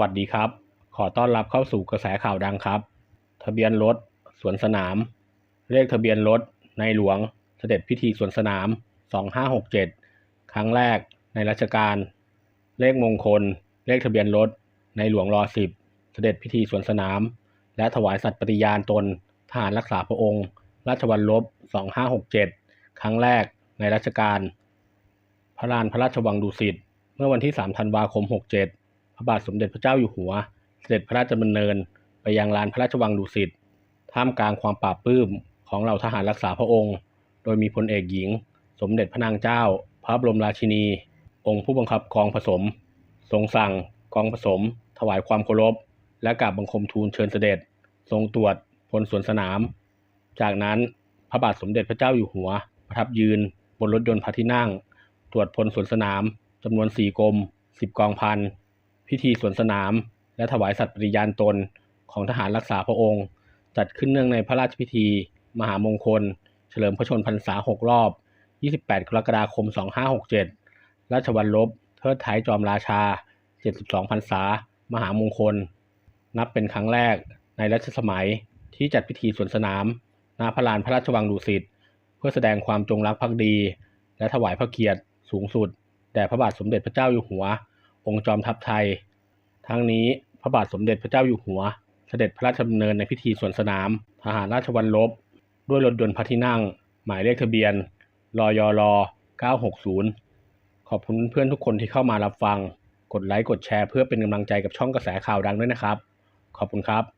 วัสดีครับ ขอต้อนรับเข้าสู่กระแสข่าวดังครับ ทะเบียนรถ สวนสนาม เลขทะเบียนรถ ในหลวง เสด็จพิธีสวนสนาม 2567 ครั้งแรกในรัชกาล เลขมงคล เลขทะเบียนรถ ในหลวงรอ10เสด็จพิธีสวนสนาม และถวายสัตย์ปฏิญาณตนทหารรักษาพระองค์ ราชวัลลบ 2567 ครั้งแรกในรัชกาล พระลานพระราชวังดุสิต เมื่อวันที่ 3 ธันวาคม 67 พระบาทสมเด็จพระเจ้าอยู่หัว เสด็จพระราชดำเนิน ไปยังลานพระราชวังดุสิตท่ามกลางความปราบปลื้มของเหล่าทหารรักษาพระองค์ โดยมีพลเอกหญิง สมเด็จพระนางเจ้า พระบรมราชินี องค์ผู้บังคับกองผสม ทรงสั่งกองผสม ถวายความเคารพ และกราบบังคมทูลเชิญเสด็จ ทรงตรวจพลสวนสนาม จากนั้นพระบาทสมเด็จพระเจ้าอยู่หัว ประทับยืนบนรถยนต์พระที่นั่ง ตรวจพลสวนสนามจำนวน4กรม10กองพัน พิธีสวนสนาม และถวายสัตย์ปฏิญาณตนของทหารรักษาพระองค์ จัดขึ้นเนื่องในพระราชพิธี มหามงคล เฉลิมพระชนพรรษา 6 รอบ 28 กรกฎาคม 2567 ราชวัลลบ เทิดท้ายจอมราชา 72 พรรษา มหามงคล นับเป็นครั้งแรกในรัชสมัยที่จัดพิธีสวนสนามณพระลานพระราชวังดุสิตเพื่อแสดงความจงรักภักดี และถวายพระเกียรติสูงสุด แด่พระบาทสมเด็จพระเจ้าอยู่หัว องค์จอมทัพไทย ทั้งนี้พระบาทสมเด็จพระเจ้าอยู่หัว เสด็จพระราชดำเนินในพิธีสวนสนาม ทหารราชวัลลบ ด้วยรถยนต์พระที่นั่ง หมายเลขทะเบียนรอยร960 ขอบคุณเพื่อนทุกคนที่เข้ามารับฟัง กดไลค์กดแชร์เพื่อเป็นกำลังใจกับช่องกระแสข่าวดังด้วยนะครับ ขอบคุณครับ